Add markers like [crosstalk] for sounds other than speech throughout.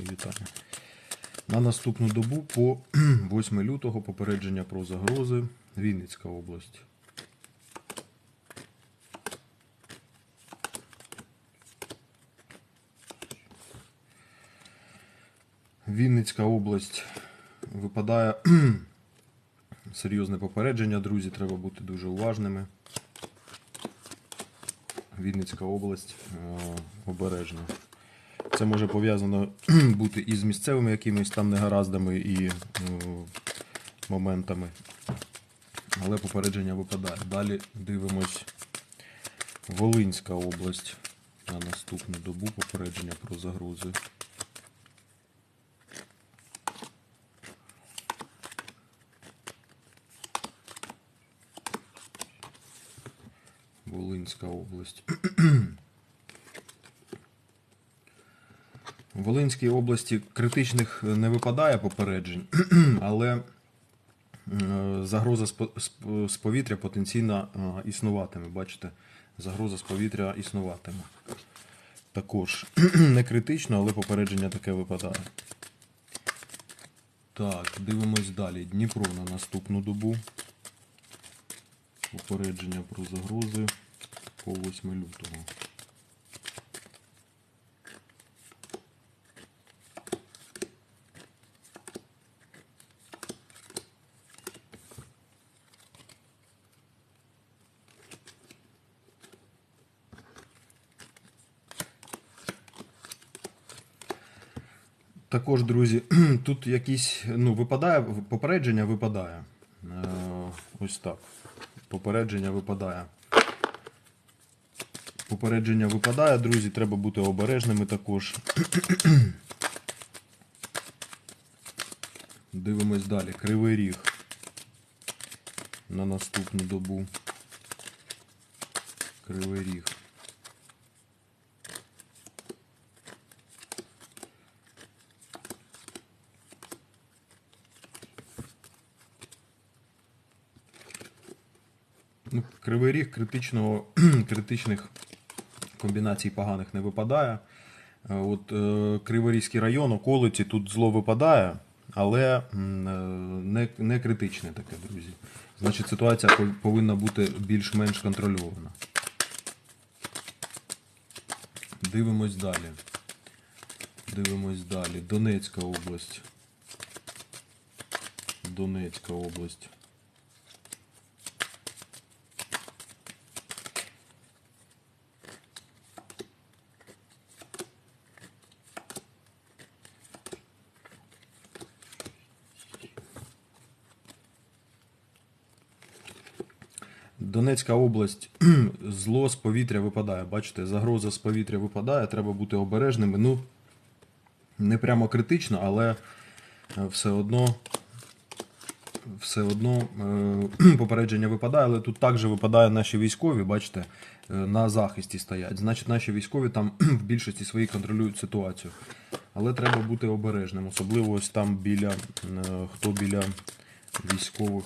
Вітання. На наступну добу по [clears throat] 8 лютого попередження про загрози Вінницька область. Вінницька область випадає [clears throat] серйозне попередження, друзі, треба бути дуже уважними. Вінницька область е, обережна. Це може пов'язано [clears throat] бути і з місцевими якимись там негараздами і е, моментами. Але попередження випадає. Далі дивимось Волинська область на наступну добу попередження про загрози. Волинська область. [clears throat] У Волинській області критичних не випадає попереджень, [clears throat] але е, загроза з повітря потенційно е, існуватиме. Бачите, загроза з повітря існуватиме. Також [clears throat] не критично, але попередження таке випадає. Так, дивимось далі. Дніпро на наступну добу. Попередження про загрози по 8 лютого. Також, друзі, [clears throat] тут якісь, ну, випадає, попередження випадає. Е, ось так. Попередження випадає. Попередження випадає, друзі, треба бути обережними також. [clears throat] Дивимось далі. Кривий ріг на наступну добу. Кривий ріг. Кривий ріг критичного, [clears throat] критичних комбінацій поганих не випадає. Е, От е, Криворізький район, околиці, тут зло випадає, але е, не, не критичне таке, друзі. Значить, ситуація повинна бути більш-менш контрольована. Дивимось далі. Дивимось далі. Донецька область. Донецька область. Донецька область [clears throat] зло з повітря випадає. Бачите, загроза з повітря випадає, треба бути обережними. Ну, не прямо критично, але е, все одно, все одно е, [clears throat] попередження випадає, але тут також випадає наші військові, бачите, е, на захисті стоять. Значить, наші військові там [clears throat] в більшості своїй контролюють ситуацію. Але треба бути обережним, особливо ось там біля хто біля військових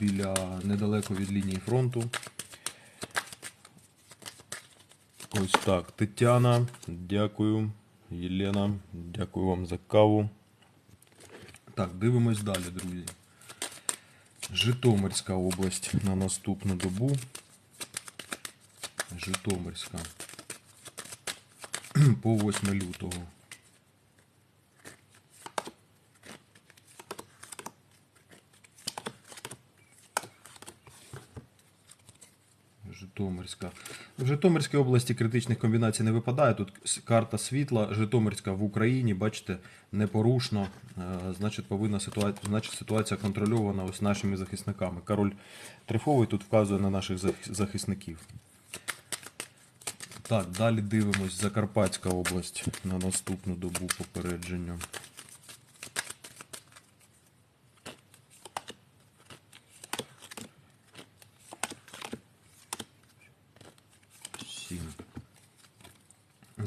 біля недалеко від лінії фронту. Ось так. Тетяна, дякую. Єлена, дякую вам за каву. Так, дивимось далі, друзі. Житомирська область на наступну добу. Житомирська. [clears throat] По 8 лютого. Житомирська. В Житомирській області критичних комбінацій не випадає. Тут карта світла. Житомирська в Україні, бачите, непорушно. Е, Значить, повинна ситуація, значить, ситуація контрольована ось нашими захисниками. Король Трифовий тут вказує на наших захисників. Так, далі дивимось. Закарпатська область на наступну добу попередження.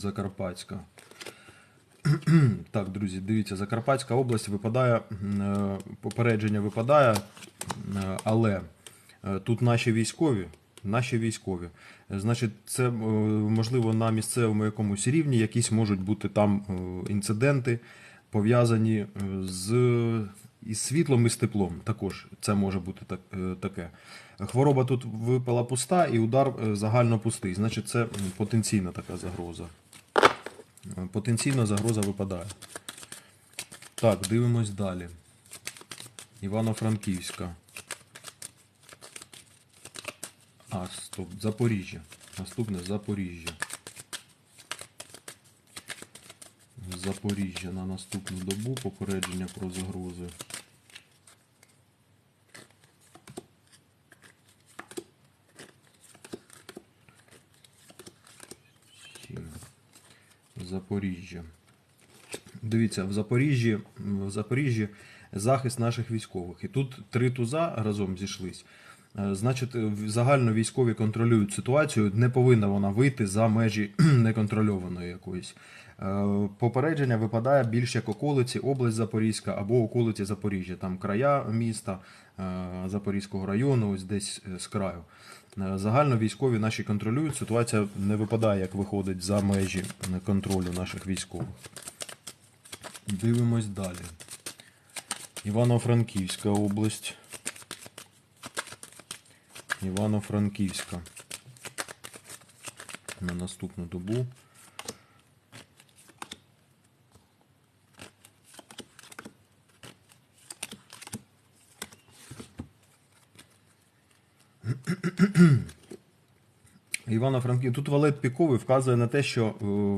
Закарпатська. Так, друзі, дивіться, Закарпатська область випадає, е, попередження випадає, е, але е, тут наші військові, наші військові. Значить, це можливо на місцевому якомусь рівні, якісь можуть бути там інциденти, пов'язані з із світлом і з теплом. Також це може бути так, таке. Хвороба тут випала пуста і удар загально пустий. Значить, це потенційна така загроза. Потенційно загроза випадає. Так, дивимось далі. Івано-Франківська. А, стоп, Запоріжжя. Наступне Запоріжжя. Запоріжжя на наступну добу. Попередження про загрози. Запоріжжя. Дивіться, в Запоріжжі, в Запоріжжі захист наших військових. І тут три туза разом зійшлись. Е, Значить, загально військові контролюють ситуацію, не повинна вона вийти за межі [clears throat] неконтрольованої якоїсь. Е, Попередження випадає більш як околиці, область Запорізька або околиці Запоріжжя, там края міста е, Запорізького району, ось десь е, з краю. Е, Загально військові наші контролюють, ситуація не випадає, як виходить за межі контролю наших військових. Дивимось далі. Івано-Франківська область. Івано-Франківська. На наступну добу. [clears throat] Івано-Франків. Тут Валет Піковий вказує на те, що е,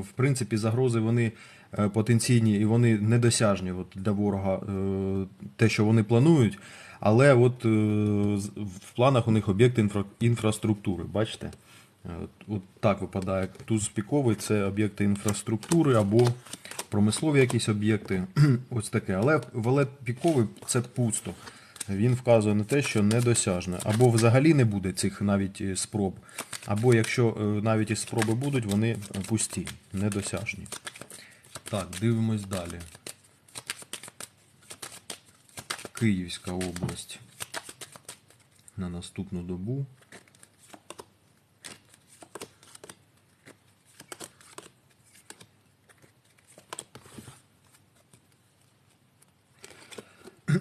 в принципі загрози вони е, потенційні і вони недосяжні от, для ворога, е, те, що вони планують. Але от в планах у них об'єкти інфра- інфраструктури. Бачите? От так випадає. Туз піковий це об'єкти інфраструктури або промислові якісь об'єкти. [clears throat] Ось таке. Але валет піковий це пусто. Він вказує на те, що недосяжне. Або взагалі не буде цих навіть е, спроб, або якщо е, навіть і спроби будуть, вони пусті, недосяжні. Так, дивимось далі. Київська область. На наступну добу.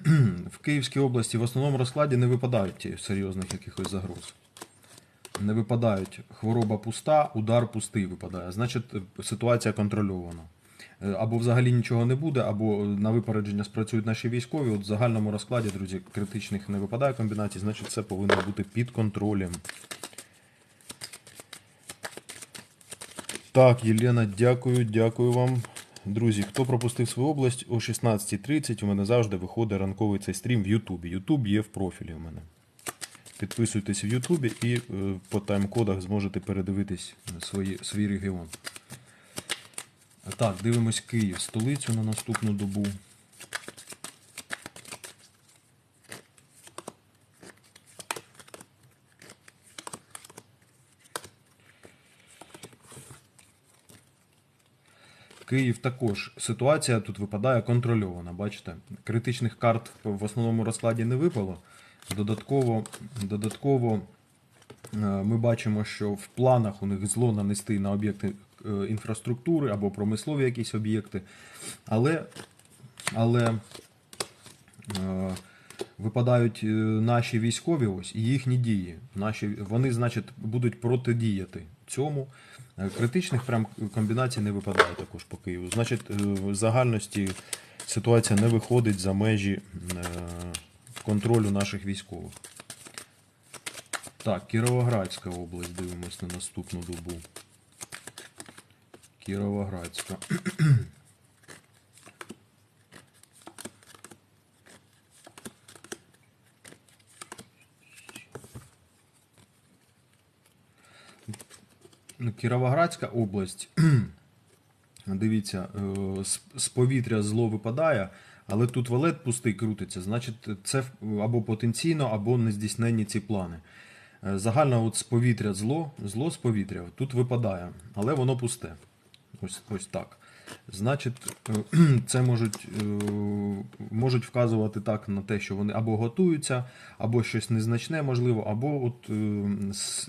[clears throat] В Київській області в основному розкладі не випадають серйозних якихось загроз. Не випадають хвороба пуста, удар пустий випадає. Значить, е, ситуація контрольована. Е, Або взагалі нічого не буде, або е, на випередження спрацюють наші військові. От в загальному розкладі, друзі, критичних не випадає комбінацій, значить це повинно бути під контролем. Так, Єлена, дякую, дякую вам. Друзі, хто пропустив свою область о 16.30, у мене завжди виходить ранковий цей стрім в Ютубі. Ютуб є в профілі у мене. Підписуйтесь в Ютубі і е, по тайм-кодах зможете передивитись свої, свій регіон. Так, дивимось Київ, столицю на наступну добу. Київ також ситуація тут випадає контрольована. Бачите, критичних карт в основному розкладі не випало. Додатково, додатково е, ми бачимо, що в планах у них зло нанести на об'єкти е, інфраструктури або промислові якісь об'єкти. Але, але е, випадають наші військові ось і їхні дії. Наші, вони, значить, будуть протидіяти цьому. Е, Критичних прям комбінацій не випадає також по Києву. Значить, е, в загальності ситуація не виходить за межі е, контролю наших військових. Так, Кіровоградська область, дивимось на наступну добу. Кіровоградська. Кіровоградська область. [clears throat] Дивіться, е, з- з повітря зло випадає, але тут валет пустий крутиться, значить, це або потенційно, або нездійсненні ці плани. Е, Загально от з повітря зло, зло з повітря тут випадає, але воно пусте. Ось, ось так. Значить, [clears throat] це можуть, е, можуть вказувати так на те, що вони або готуються, або щось незначне, можливо, або от, е,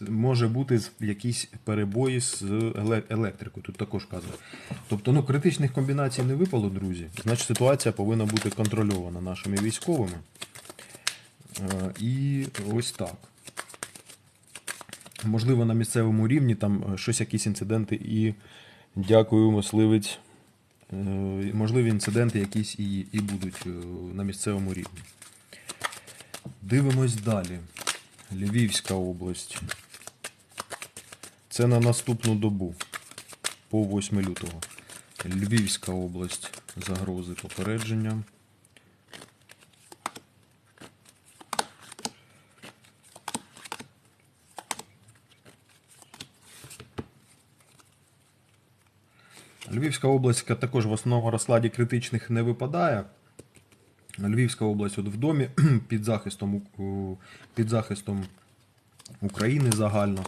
може бути якісь перебої з електрикою. Тут також вказано. Тобто ну, критичних комбінацій не випало, друзі. Значить, ситуація повинна бути контрольована нашими військовими. Е, І ось так. Можливо, на місцевому рівні там щось, якісь інциденти і дякую, мисливець. Е, Можливі інциденти якісь і, і будуть е, на місцевому рівні. Дивимось далі. Львівська область. Це на наступну добу по 8 лютого. Львівська область. Загрози попередження. Львівська область також в основному розкладі критичних не випадає. Львівська область от в домі [clears throat] під захистом, під захистом України загально.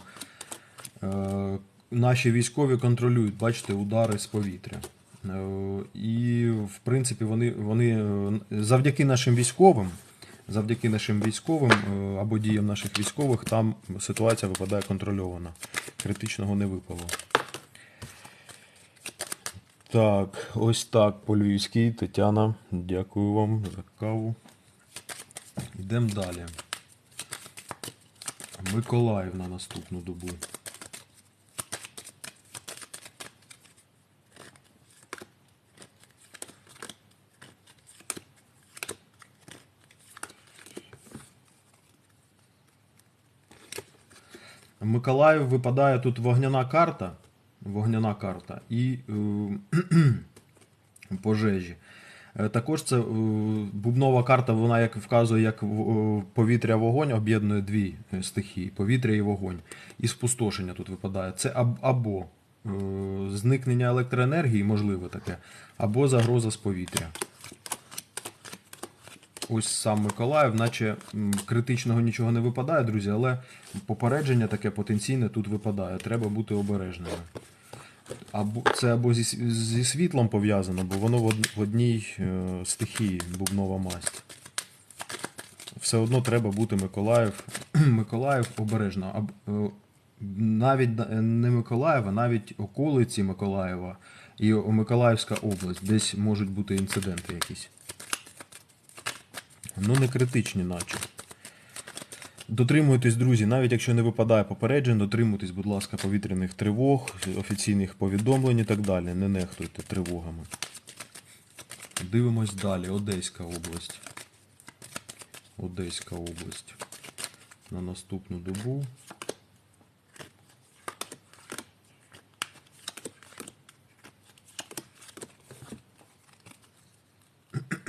Е, Наші військові контролюють, бачите, удари з повітря. Е, І, в принципі, вони, вони е, завдяки нашим військовим, завдяки нашим військовим або діям наших військових, там ситуація випадає контрольована. Критичного не випало. Так, ось так по-львівськи. Тетяна, дякую вам за каву. Йдемо далі. Миколаїв на наступну добу. Миколаїв випадає тут вогняна карта. Вогняна карта і е, [clears throat] пожежі. Е, Також це е, бубнова карта, вона як вказує, як повітря вогонь об'єднує дві стихії: повітря і вогонь. І спустошення тут випадає. Це або зникнення електроенергії, можливо таке, або загроза з повітря. Ось сам Миколаїв, наче критичного нічого не випадає, друзі, але попередження таке потенційне тут випадає. Треба бути обережними. Або це або зі, зі світлом пов'язано, бо воно в, одній е, стихії бубнова масть. Все одно треба бути Миколаїв. [clears throat] Миколаїв обережно. Е, навіть не Миколаїв, а навіть околиці Миколаєва і Миколаївська область. Десь можуть бути інциденти якісь. Ну, не критичні, наче. Дотримуйтесь, друзі, навіть якщо не випадає попереджень, дотримуйтесь, будь ласка, повітряних тривог, офіційних повідомлень і так далі. Не нехтуйте тривогами. Дивимось далі. Одеська область. Одеська область. На наступну добу.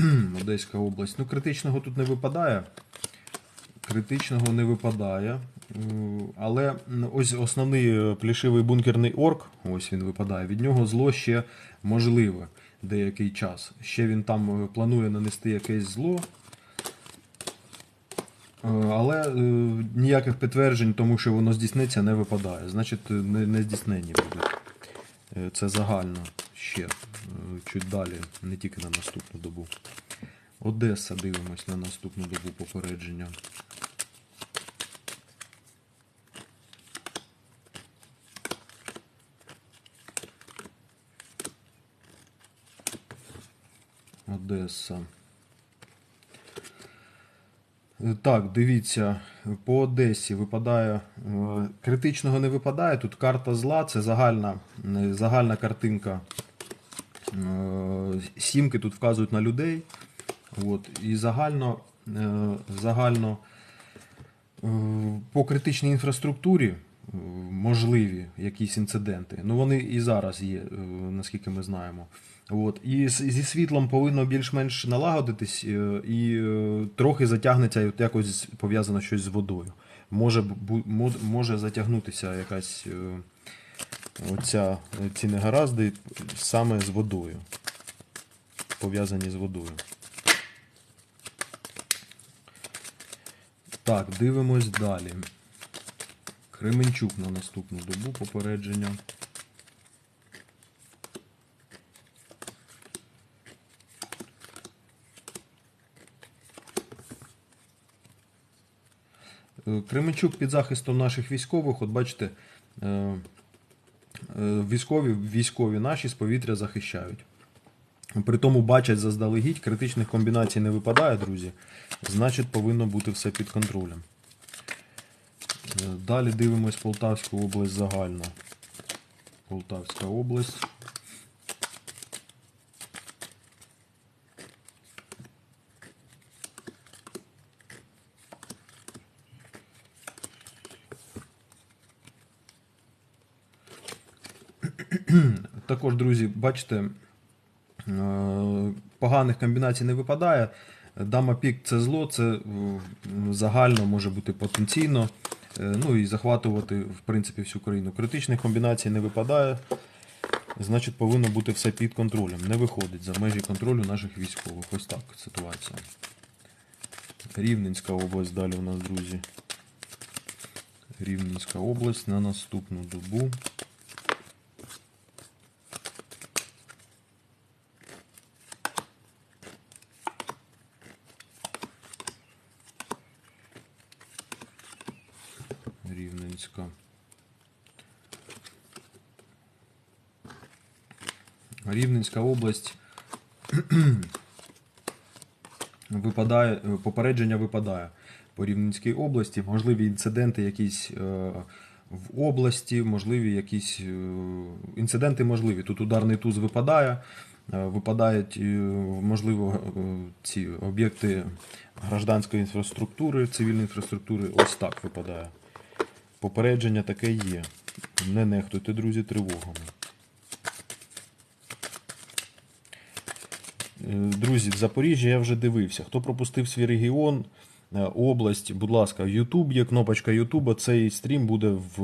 [clears throat] Одеська область. Ну, критичного тут не випадає. Критичного не випадає. Але ось основний е, плішивий бункерний орк, ось він випадає. Від нього зло ще можливе деякий час. Ще він там е, планує нанести якесь зло. Е, Але е, ніяких підтверджень, тому що воно здійсниться, не випадає. Значить, е, не здійснені будуть. Е, Це загально ще. е, Чуть далі, не тільки на наступну добу. Одеса дивимось на наступну добу попередження. Одеса. Так, дивіться, по Одесі випадає. е, Критичного не випадає. Тут карта зла, це загальна, е, загальна картинка. Е, Сімки тут вказують на людей. От, і загально, загально по критичній інфраструктурі можливі якісь інциденти. Ну вони і зараз є, наскільки ми знаємо. От. І зі світлом повинно більш-менш налагодитись, е, і е, трохи затягнеться, якось пов'язано щось з водою. Може, може затягнутися якась е, оця, ці негаразди саме з водою. Пов'язані з водою. Так, дивимось далі. Кременчук на наступну добу попередження. Кременчук під захистом наших військових, от бачите, е, е, військові, військові наші з повітря захищають. При тому бачать заздалегідь, критичних комбінацій не випадає, друзі. Значить, повинно бути все під контролем. Е, Далі дивимось Полтавську область загально. Полтавська область. [clears throat] Також, друзі, бачите, е, поганих комбінацій не випадає. Дама пік це зло, це е, загально може бути потенційно. е, Ну і захватувати, в принципі, всю країну. Критичних комбінацій не випадає. Значить, повинно бути все під контролем. Не виходить за межі контролю наших військових. Ось так ситуація. Рівненська область далі у нас, друзі. Рівненська область на наступну добу. Рівненська. Рівненська область [clears throat] випадає, попередження випадає по Рівненській області. Можливі інциденти якісь е, в області, можливі якісь е, інциденти можливі. Тут ударний туз випадає, е, випадають, можливо, ці об'єкти гражданської інфраструктури, цивільної інфраструктури. Ось так випадає. Попередження таке є. Не нехтуйте, друзі, тривогами. Друзі, в Запоріжжі я вже дивився. Хто пропустив свій регіон, е, область, будь ласка, YouTube є кнопочка YouTube. Цей стрім буде в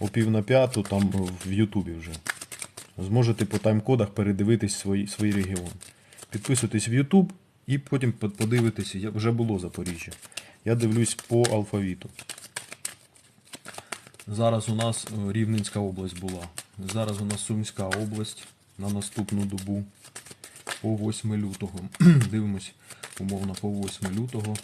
о пів на п'яту, там в Ютубі вже. Зможете по тайм-кодах передивитись свій, свій регіон. Підписуйтесь в YouTube і потім по- подивитесь, як вже було Запоріжжя. Я дивлюсь по алфавіту. Зараз у нас е, Рівненська область була. Зараз у нас Сумська область на наступну добу по 8 лютого. [clears throat] Дивимось умовно по 8 лютого.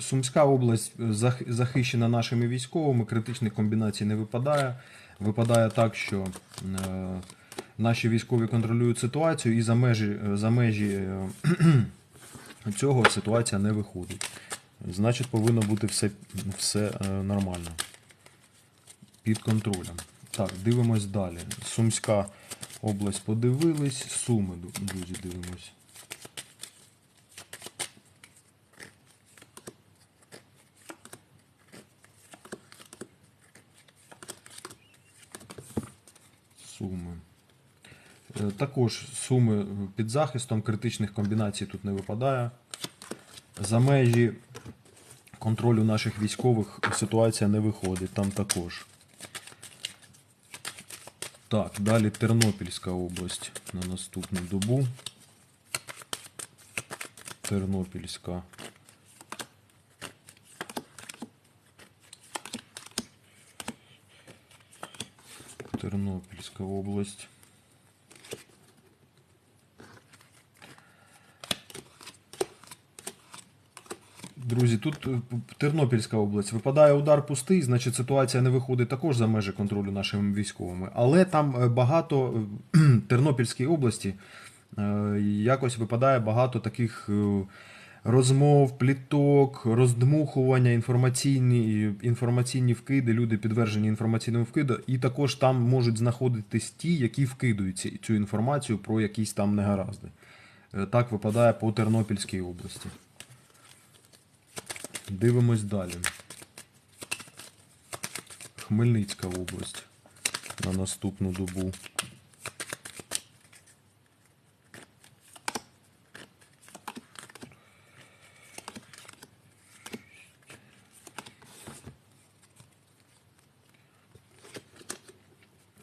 Сумська область е, захищена нашими військовими, критичних комбінацій не випадає. Випадає так, що е, наші військові контролюють ситуацію і за межі, е, за межі [clears throat] цього ситуація не виходить. Значить, повинно бути все, все е, нормально. Під контролем. Так, дивимось далі. Сумська область подивились. Суми, друзі, дивимось. Суми. Е, Також суми під захистом, критичних комбінацій тут не випадає. За межі контролю наших військових ситуація не виходить, там також. Так, далі Тернопільська область на наступну добу. Тернопільська. Тернопільська область. Друзі, тут е, Тернопільська область випадає удар пустий, значить ситуація не виходить також за межі контролю нашими військовими. Але там е, багато е, [clears throat] Тернопільській області якось випадає багато таких розмов, пліток, роздмухування, інформаційні, інформаційні вкиди. Люди підтверджені інформаційному вкиду, і також там можуть знаходитись ті, які вкидують цю інформацію про якісь там негаразди. Так випадає по Тернопільській області. Дивимось далі. Хмельницька область на наступну добу.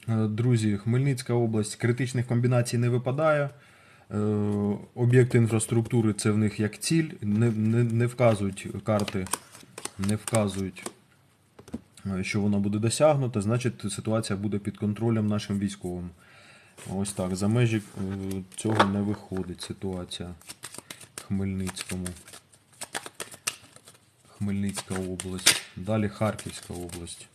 Друзі, Хмельницька область критичних комбінацій не випадає. Е, Об'єкти інфраструктури це в них як ціль, не, не, не вказують карти, не вказують е, що воно буде досягнуто, значить ситуація буде під контролем нашим військовим. Ось так. За межі е, цього не виходить ситуація в Хмельницькому. Хмельницька область. Далі Харківська область.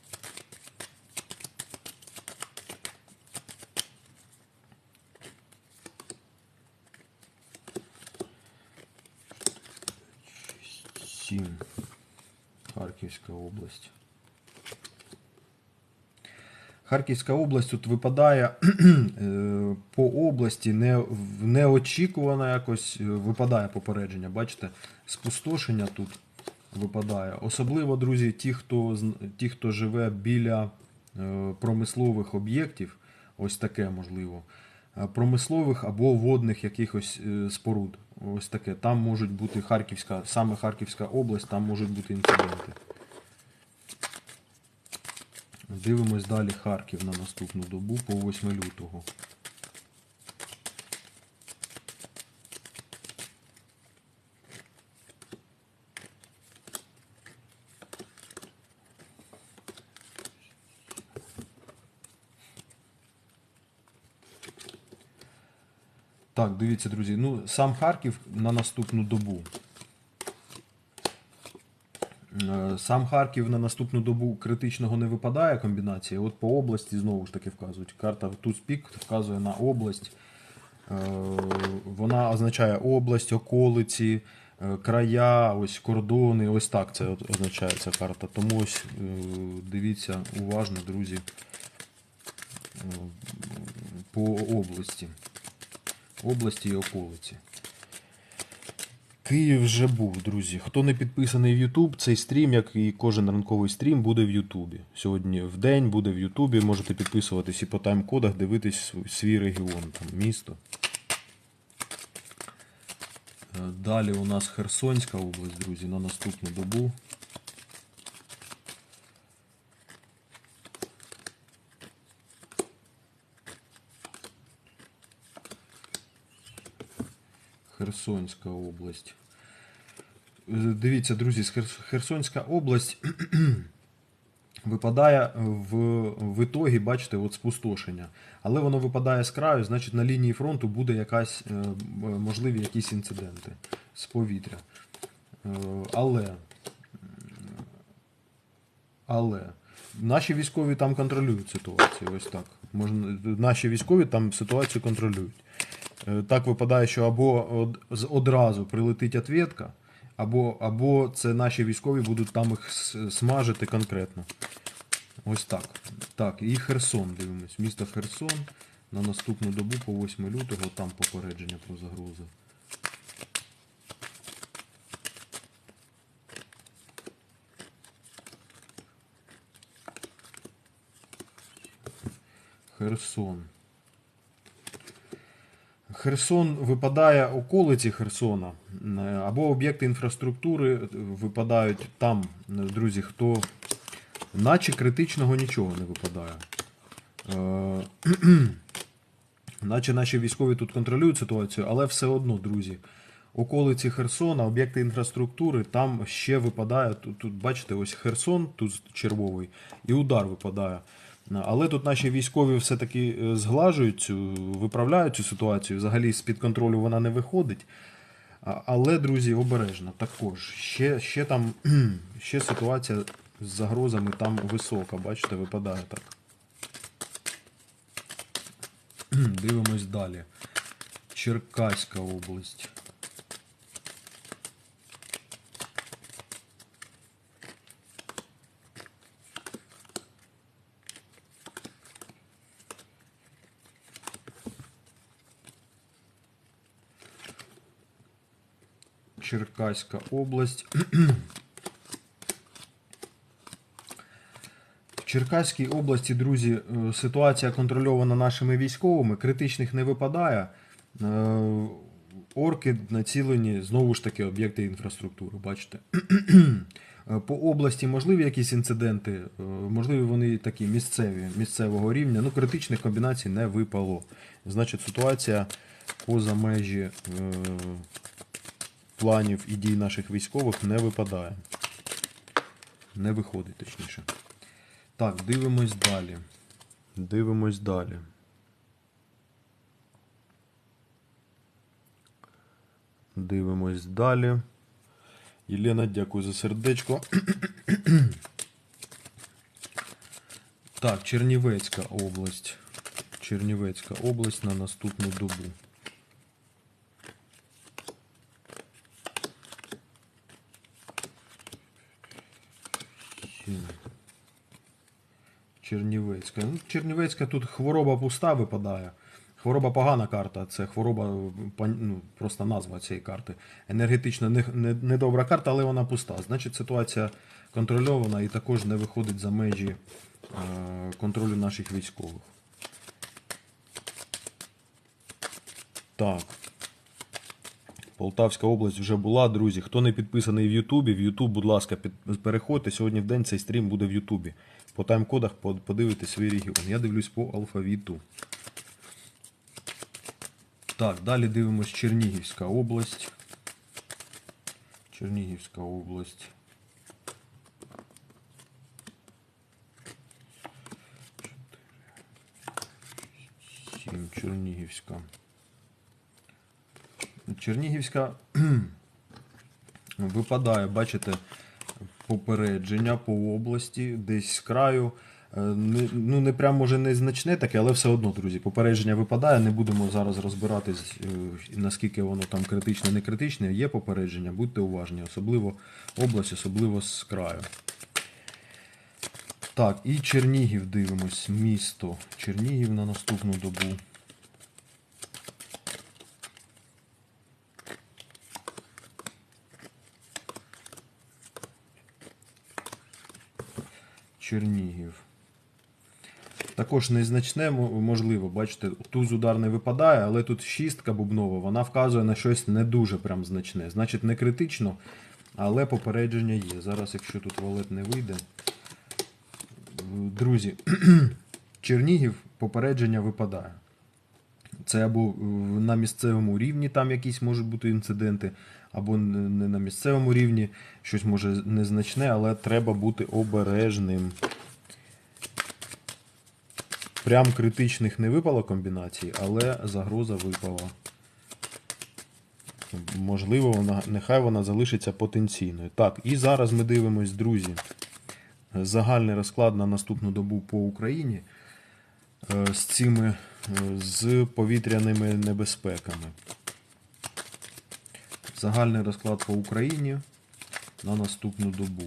Сім. Харківська область. Харківська область тут випадає [clears throat] е, по області не, неочікувано якось е, випадає попередження. Бачите, спустошення тут випадає. Особливо, друзі, ті, хто, ті, хто живе біля е, промислових об'єктів, ось таке можливо. Промислових або водних якихось споруд. Ось таке. Там можуть бути Харківська, саме Харківська область, там можуть бути інциденти. Дивимось далі Харків на наступну добу по 8 лютого. Так, дивіться, друзі. Ну, сам Харків на наступну добу. Е, Сам Харків на наступну добу критичного не випадає комбінації. От по області знову ж таки вказують. Карта Туспік вказує на область. Е, Вона означає область, околиці, е, края, ось кордони. Ось так це означає ця карта. Тому ось дивіться уважно, друзі, по області. Області і околиці. Київ вже був, друзі. Хто не підписаний в YouTube, цей стрім, як і кожен ранковий стрім, буде в Ютубі. Сьогодні в день буде в Ютубі. Можете підписуватись і по тайм-кодах, дивитись свій регіон, там, місто. Е, Далі у нас Херсонська область, друзі, на наступну добу. Херсонська область. Е, Дивіться, друзі, Херсонська область [clears throat] випадає в, в ітогі, бачите, от спустошення. Але воно випадає з краю, значить на лінії фронту буде якась, е, можливі якісь інциденти з повітря. Е, Але, але наші військові там контролюють ситуацію. Ось так. Можна, наші військові там ситуацію контролюють. Е, Так випадає, що або одразу прилетить ответка, або, або це наші військові будуть там їх смажити конкретно. Ось так. Так, і Херсон дивимось. Місто Херсон на наступну добу по 8 лютого, там попередження про загрози. Херсон. Херсон випадає околиці Херсона е, або об'єкти інфраструктури випадають там, е, друзі, хто наче критичного нічого не випадає. Е, [clears throat] Наче наші військові тут контролюють ситуацію, але все одно, друзі, околиці Херсона, об'єкти інфраструктури, там ще випадає. Тут, тут бачите, ось Херсон, тут червовий, і удар випадає. Але тут наші військові все-таки е, зглажують цю, виправляють цю ситуацію. Взагалі з-під контролю вона не виходить. Але, друзі, обережно також. Ще, ще там [clears throat] ще ситуація з загрозами там висока, бачите, випадає так. [clears throat] Дивимось далі. Черкаська область. Черкаська область. В Черкаській області, друзі, е, ситуація контрольована нашими військовими, критичних не випадає. Е, Орки націлені знову ж таки об'єкти інфраструктури, бачите. Е, По області можливі якісь інциденти, можливі вони такі місцеві, місцевого рівня. Ну, критичних комбінацій не випало. Значить, ситуація поза межі планів і дій наших військових не випадає. Не виходить, точніше. Так, дивимось далі. Дивимось далі. Дивимось далі. Єлена, дякую за сердечко. Так, Чернівецька область. Чернівецька область на наступну добу. Чернівецька. Ну, Чернівецька тут хвороба пуста випадає. Хвороба погана карта, це хвороба, ну, просто назва цієї карти. Енергетично не- не- недобра карта, але вона пуста. Значить, ситуація контрольована і також не виходить за межі е, контролю наших військових. Так. Полтавська область вже була, друзі. Хто не підписаний в Ютубі, в Ютуб, будь ласка, переходьте. Сьогодні в день цей стрім буде в Ютубі. По тайм-кодах под- свій регіон. Я дивлюсь по алфавіту. Так, далі дивимось Чернігівська область. Чернігівська область. Сім, Чернігівська. Чернігівська [clears throat] випадає, бачите, попередження по області, десь з краю. Е, Не, ну, не прям може незначне таке, але все одно, друзі, попередження випадає. Не будемо зараз розбиратись, е, наскільки воно там критичне, не критичне. Є попередження, будьте уважні, особливо область, особливо з краю. Так, і Чернігів дивимось, місто. Чернігів на наступну добу. Чернігів. Також незначне, можливо, бачите, туз удар не випадає, але тут шістка бубнова, вона вказує на щось не дуже прям значне. Значить, не критично, але попередження є. Зараз, якщо тут валет не вийде. Друзі, [clears throat] Чернігів попередження випадає. Це або на місцевому рівні там якісь можуть бути інциденти, або не на місцевому рівні щось може незначне, але треба бути обережним. Прям критичних не випало комбінацій, але загроза випала. Можливо, вона, нехай вона залишиться потенційною. Так, і зараз ми дивимось, друзі, загальний розклад на наступну добу по Україні е, з цими е, з повітряними небезпеками. Загальний розклад по Україні на наступну добу.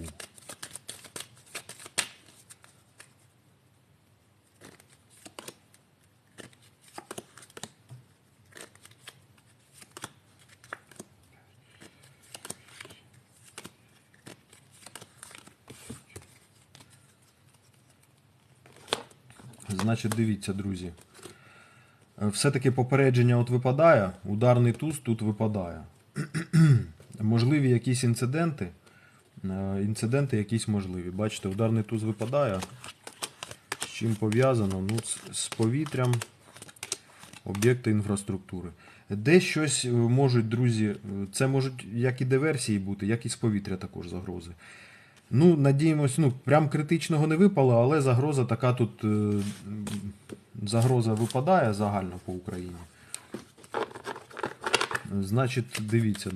Значить, дивіться, друзі. Все-таки попередження от випадає, ударний туз тут випадає. [clears throat] Можливі якісь інциденти. Е, Інциденти якісь можливі. Бачите, ударний туз випадає. З чим пов'язано? Ну, з- повітрям, об'єкти інфраструктури. Де щось е, можуть, друзі, е, це можуть як і диверсії бути, як і з повітря також загрози. Ну, надіємось, ну, прям критичного не випало, але загроза така тут. Загроза випадає загально по Україні. Значить, дивіться.